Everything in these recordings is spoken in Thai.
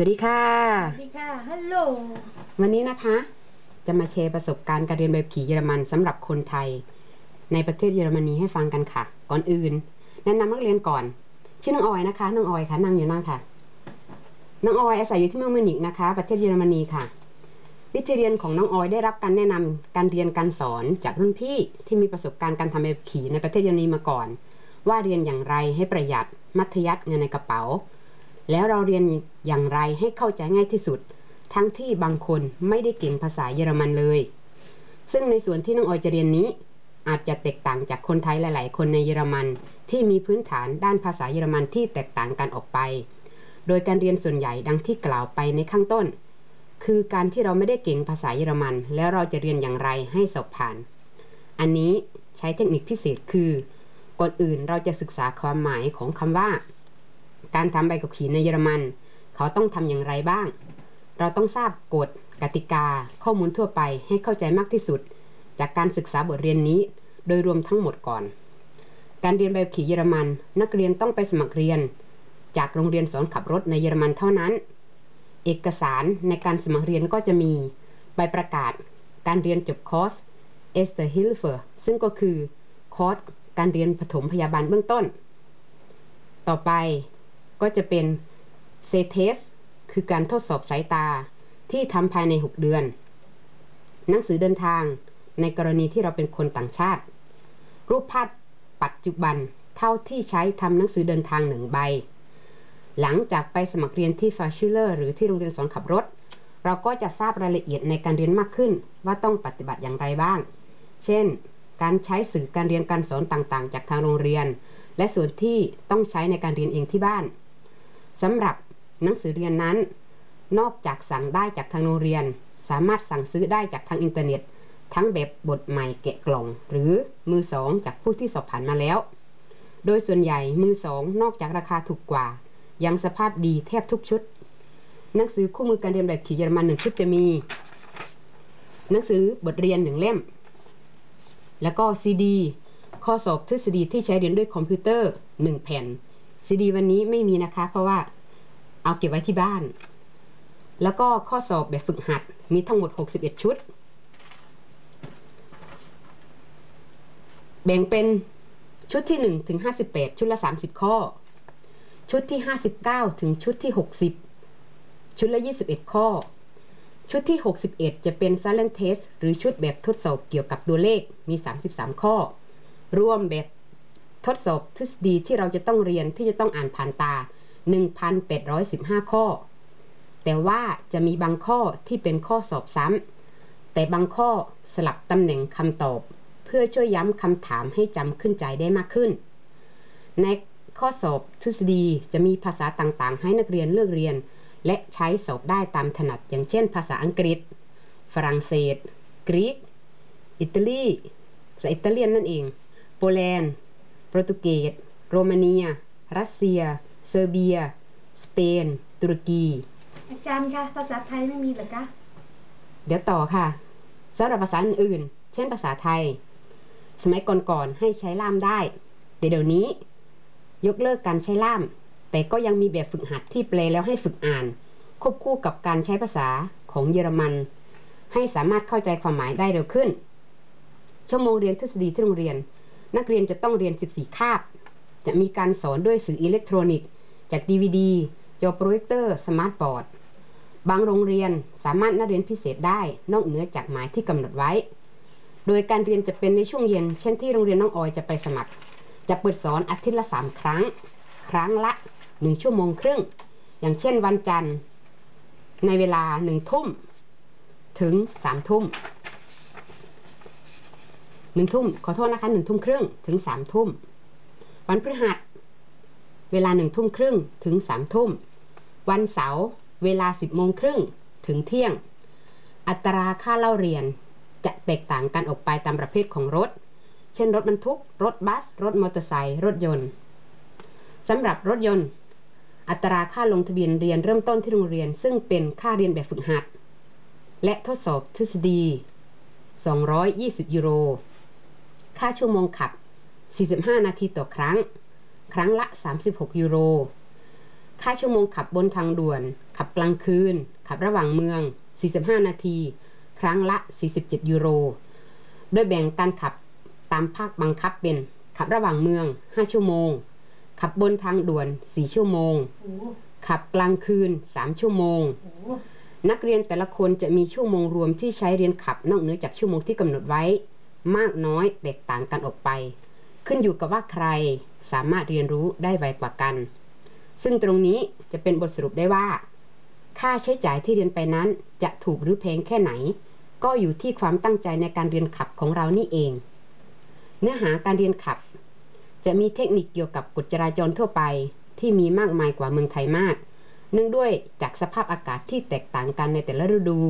วัสดีค่ะ สวัสดีค่ะ ฮัลโหล วันนี้นะคะ จะมาแชร์ประสบการณ์การเรียนแบบขี่เยอรมันสำหรับคนไทย ในประเทศเยอรมนีให้ฟังกันค่ะ ก่อนอื่น แนะนำนักเรียนก่อน ชื่อน้องออยนะคะ น้องออยค่ะ นั่งอยู่นั่นค่ะ น้องออยอาศัยอยู่ที่เมืองมิวนิกนะคะ ประเทศเยอรมนีค่ะ วิธีเรียนของน้องออยได้รับการแนะนำการเรียนการสอนจากรุ่นพี่ที่มีประสบการณ์การทำแบบขี่ในประเทศเยอรมนีมาก่อน ว่าเรียนอย่างไรให้ประหยัด มัธยัติเงินในกระเป๋า แล้วเราเรียนอย่างไรให้เข้าใจง่ายที่สุด ทั้งที่บางคนไม่ได้เก่งภาษาเยอรมันเลย ซึ่งในส่วนที่น้องออยจะเรียนนี้ อาจจะแตกต่างจากคนไทยหลาย ๆ คนในเยอรมันที่มีพื้นฐานด้านภาษาเยอรมันที่แตกต่างกันออกไป โดยการเรียนส่วนใหญ่ดังที่กล่าวไปในข้างต้น คือการที่เราไม่ได้เก่งภาษาเยอรมัน แล้วเราจะเรียนอย่างไรให้สอบผ่าน อันนี้ใช้เทคนิคพิเศษคือ ก่อนอื่นเราจะศึกษาความหมายของคำว่า การทำใบขับขี่ในเยอรมัน เขาต้องทำอย่างไรบ้าง เราต้องทราบกฎกติกา ข้อมูลทั่วไปให้เข้าใจมากที่สุด จากการศึกษาบทเรียนนี้ โดยรวมทั้งหมดก่อน การเรียนใบขับขี่เยอรมัน นักเรียนต้องไปสมัครเรียน จากโรงเรียนสอนขับรถในเยอรมันเท่านั้น เอกสารในการสมัครเรียนก็จะมี ใบประกาศ การเรียนจบคอร์ส e s t e r Hilfe ซึ่งก็คือคอร์สการเรียนปฐมพยาบาลเบื้องต้น ต่อไป ก็จะเป็นเซเทสคือการทดสอบสายตาที่ทำภายใน 6 เดือน หนังสือเดินทางในกรณีที่เราเป็นคนต่างชาติ รูปภาพปัจจุบันเท่าที่ใช้ทำหนังสือเดินทางหนึ่งใบ หลังจากไปสมัครเรียนที่ฟาชิเลอร์หรือที่โรงเรียนสอนขับรถ เราก็จะทราบรายละเอียดในการเรียนมากขึ้นว่าต้องปฏิบัติอย่างไรบ้าง เช่น การใช้สื่อการเรียนการสอนต่างๆ จากทางโรงเรียน และส่วนที่ต้องใช้ในการเรียนเองที่บ้าน สำหรับหนังสือเรียนนั้น นอกจากสั่งได้จากทางโรงเรียน สามารถสั่งซื้อได้จากทางอินเทอร์เน็ต ทั้งแบบบทใหม่แกะกล่อง หรือมือสองจากผู้ที่สอบผ่านมาแล้ว โดยส่วนใหญ่มือสองนอกจากราคาถูกกว่า ยังสภาพดีแทบทุกชุด หนังสือคู่มือการเรียนแบบขีเยอรมันหนึ่งชุดจะมี หนังสือบทเรียนหนึ่งเล่ม แล้วก็ซีดีข้อสอบทฤษฎีที่ใช้เรียนด้วยคอมพิวเตอร์ 1 แผ่น ซีดีวันนี้ไม่มีนะคะ เพราะว่าเอาเก็บไว้ที่บ้าน แล้วก็ข้อสอบแบบฝึกหัดมีทั้งหมด 61 ชุด แบ่งเป็นชุดที่1ถึง58 ชุดละ 30 ข้อ ชุดที่ 59 ถึงชุดที่ 60 ชุดละ 21 ข้อ ชุดที่ 61 จะเป็น silent test หรือชุดแบบทดสอบเกี่ยวกับตัวเลขมี 33 ข้อ รวมแบบ ทดสอบทฤษฎีที่เราจะต้องเรียนที่จะต้องอ่านผ่านตา 1,815 ข้อ แต่ว่าจะมีบางข้อที่เป็นข้อสอบซ้ำแต่บางข้อสลับตำแหน่งคำตอบ เพื่อช่วยย้ำคำถามให้จำขึ้นใจได้มากขึ้น ในข้อสอบทฤษฎีจะมีภาษาต่างๆ ให้นักเรียนเลือกเรียน และใช้สอบได้ตามถนัดอย่างเช่น ภาษาอังกฤษ ฝรั่งเศส กรีก อิตาลีภาษาอิตาเลียนนั่นเอง โปแลนด์ โปรตุเกส โรมาเนีย รัสเซีย เซอร์เบีย สเปน ตุรกี อาจารย์คะภาษาไทยไม่มีเหรอคะ เดี๋ยวต่อค่ะสำหรับภาษาอื่นๆ เช่นภาษาไทย สมัยก่อนๆ ให้ใช้ล่ามได้ แต่เดี๋ยวนี้ ยกเลิกการใช้ล่าม แต่ก็ยังมีแบบฝึกหัดที่แปลแล้วให้ฝึกอ่าน ควบคู่กับการใช้ภาษาของเยอรมัน ให้สามารถเข้าใจความหมายได้เร็วขึ้น ชั่วโมงเรียนทฤษฎีที่โรงเรียน นักเรียนจะต้องเรียน 14 คาบ จะมีการสอนด้วยสื่ออิเล็กทรอนิกส์ จาก DVD จอโปรเจคเตอร์สมาร์ทบอร์ดบางโรงเรียนสามารถนักเรียนพิเศษได้นอกเหนือจากหมายที่กำหนดไว้ โดยการเรียนจะเป็นในช่วงเย็น เช่นที่โรงเรียนน้องออยจะไปสมัคร จะเปิดสอนอาทิตย์ละ 3 ครั้ง ครั้งละ 1 ชั่วโมงครึ่ง อย่างเช่นวันจันทร์ ในเวลา 1 ทุ่ม ถึง 3 ทุ่ม 1ทุ่มขอโทษนะคะ1ทุ่มครึ่งถึง3ทุ่มวันพฤหัส เวลา1ทุ่มครึ่งถึง3ทุ่ม วันเสาร์เวลา10โมงครึ่งถึงเที่ยง อัตราค่าเล่าเรียนจะแตกต่างกันออกไปตามประเภทของรถ เช่นรถบรรทุก รถบัส รถมอเตอร์ไซค์รถยนต์สำหรับรถยนต์ อัตราค่าลงทะเบียนเรียนเริ่มต้นที่โรงเรียน ซึ่งเป็นค่าเรียนแบบฝึกหัด และทดสอบทฤษฎี 220 ยูโร ค่าชั่วโมงขับ 45 นาทีต่อครั้ง ครั้งละ 36 ยูโร ค่าชั่วโมงขับบนทางด่วน ขับกลางคืน ขับระหว่างเมือง 45 นาที ครั้งละ 47 ยูโร โดยแบ่งการขับตามภาคบังคับเป็น ขับระหว่างเมือง 5 ชั่วโมง ขับบนทางด่วน 4 ชั่วโมงโอ้ขับกลางคืน 3 ชั่วโมงโหนักเรียนแต่ละคนจะมีชั่วโมงรวมที่ใช้เรียนขับนอกเหนือจากชั่วโมงที่กำหนดไว้ มากน้อยแตกต่างกันออกไป ขึ้นอยู่กับว่าใครสามารถเรียนรู้ได้ไวกว่ากัน ซึ่งตรงนี้จะเป็นบทสรุปได้ว่า ค่าใช้จ่ายที่เรียนไปนั้นจะถูกหรือแพงแค่ไหน ก็อยู่ที่ความตั้งใจในการเรียนขับของเรานี่เอง เนื้อหาการเรียนขับ จะมีเทคนิคเกี่ยวกับกฎจราจรทั่วไป ที่มีมากมายกว่าเมืองไทยมาก เนื่องด้วยจากสภาพอากาศที่แตกต่างกันในแต่ละฤดู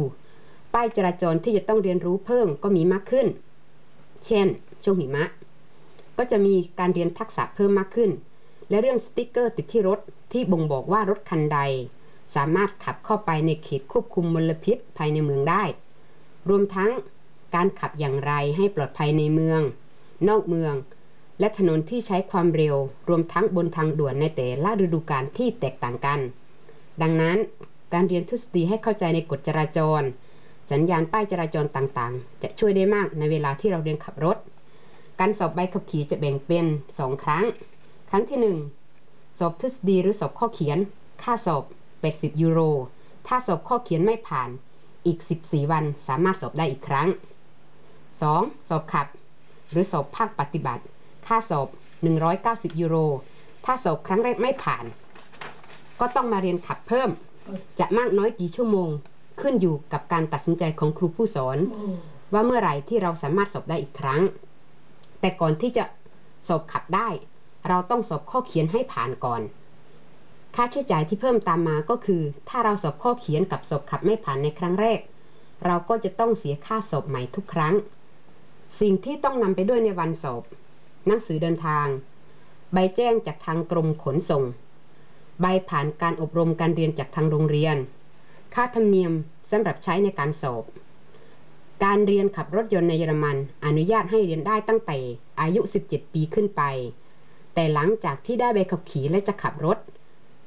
ป้ายจราจรที่จะต้องเรียนรู้เพิ่มก็มีมากขึ้น เช่น ช่วงหิมะ ก็จะมีการเรียนทักษะเพิ่มมากขึ้น และเรื่องสติกเกอร์ติดที่รถที่บ่งบอกว่ารถคันใด สามารถขับเข้าไปในเขตควบคุมมลพิษภายในเมืองได้ รวมทั้งการขับอย่างไรให้ปลอดภัยในเมือง นอกเมือง และถนนที่ใช้ความเร็ว รวมทั้งบนทางด่วนในแต่ละฤดูกาลที่แตกต่างกัน ดังนั้นการเรียนทฤษฎีให้เข้าใจในกฎจราจร สัญญาณป้ายจราจรต่างๆ จะช่วยได้มากในเวลาที่เราเรียนขับรถ การสอบใบขับขี่จะแบ่งเป็น 2 ครั้ง ครั้งที่ 1 สอบทฤษฎีหรือสอบข้อเขียน ค่าสอบ 80 ยูโร ถ้าสอบข้อเขียนไม่ผ่านอีก 14 วันสามารถสอบได้อีกครั้ง 2. สอบขับ หรือสอบภาคปฏิบัติ ค่าสอบ 190 ยูโร ถ้าสอบครั้งแรกไม่ผ่าน ก็ต้องมาเรียนขับเพิ่ม จะมากน้อยกี่ชั่วโมง ขึ้นอยู่กับการตัดสินใจของครูผู้สอนโอ้ว่าเมื่อไหร่ที่เราสามารถสอบได้อีกครั้ง แต่ก่อนที่จะสอบขับได้ เราต้องสอบข้อเขียนให้ผ่านก่อน ค่าใช้จ่ายที่เพิ่มตามมาก็คือ ถ้าเราสอบข้อเขียนกับสอบขับไม่ผ่านในครั้งแรก เราก็จะต้องเสียค่าสอบใหม่ทุกครั้ง สิ่งที่ต้องนำไปด้วยในวันสอบหนังสือเดินทาง ใบแจ้งจากทางกรมขนส่ง ใบผ่านการอบรมการเรียนจากทางโรงเรียน ค่าธรรมเนียมสำหรับใช้ในการสอบ การเรียนขับรถยนต์ในเยอรมันอนุญาตให้เรียนได้ตั้งแต่อายุ 17 ปีขึ้นไป แต่หลังจากที่ได้ใบขับขี่และจะขับรถ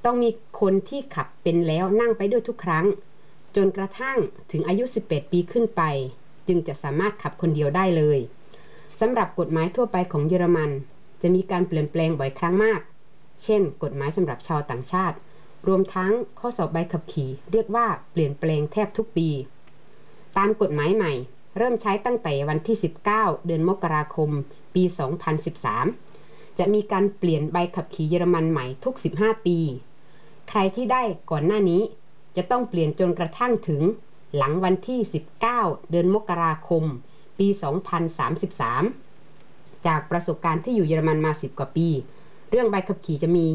ต้องมีคนที่ขับเป็นแล้วนั่งไปด้วยทุกครั้ง จนกระทั่งถึงอายุ 18 ปีขึ้นไป จึงจะสามารถขับคนเดียวได้เลยสำหรับกฎหมายทั่วไปของเยอรมัน จะมีการเปลี่ยนแปลงบ่อยครั้งมาก เช่น กฎหมายสำหรับชาวต่างชาติ รวมทั้งข้อสอบใบขับขี่ เรียกว่าเปลี่ยนแปลงแทบทุกปี ตามกฎหมายใหม่ เริ่มใช้ตั้งแต่วันที่ 19 เดือนมกราคม ปี 2013 จะมีการเปลี่ยนใบขับขี่เยอรมันใหม่ทุก 15 ปี ใครที่ได้ก่อนหน้านี้ จะต้องเปลี่ยนจนกระทั่งถึง หลังวันที่ 19 เดือนมกราคม ปี 2033 จากประสบการณ์ที่อยู่เยอรมันมา 10 กว่าปี เรื่องใบขับขี่จะมี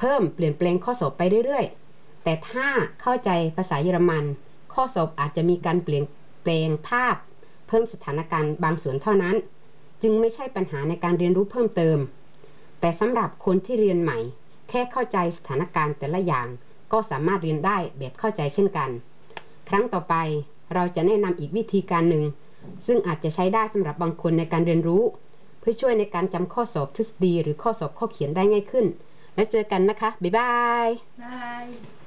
เพิ่มเปลี่ยนแปลงข้อสอบไปเรื่อยๆ แต่ถ้าเข้าใจภาษาเยอรมัน ข้อสอบอาจจะมีการเปลี่ยนแปลงภาพ เพิ่มสถานการณ์บางส่วนเท่านั้น จึงไม่ใช่ปัญหาในการเรียนรู้เพิ่มเติม แต่สำหรับคนที่เรียนใหม่ แค่เข้าใจสถานการณ์แต่ละอย่าง ก็สามารถเรียนได้แบบเข้าใจเช่นกัน ครั้งต่อไปเราจะแนะนำอีกวิธีการหนึ่ง ซึ่งอาจจะใช้ได้สำหรับบางคนในการเรียนรู้ เพื่อช่วยในการจำข้อสอบทฤษฎีหรือข้อสอบข้อเขียนได้ง่ายขึ้น แล้วเจอกันนะคะ บ๊ายบายบาย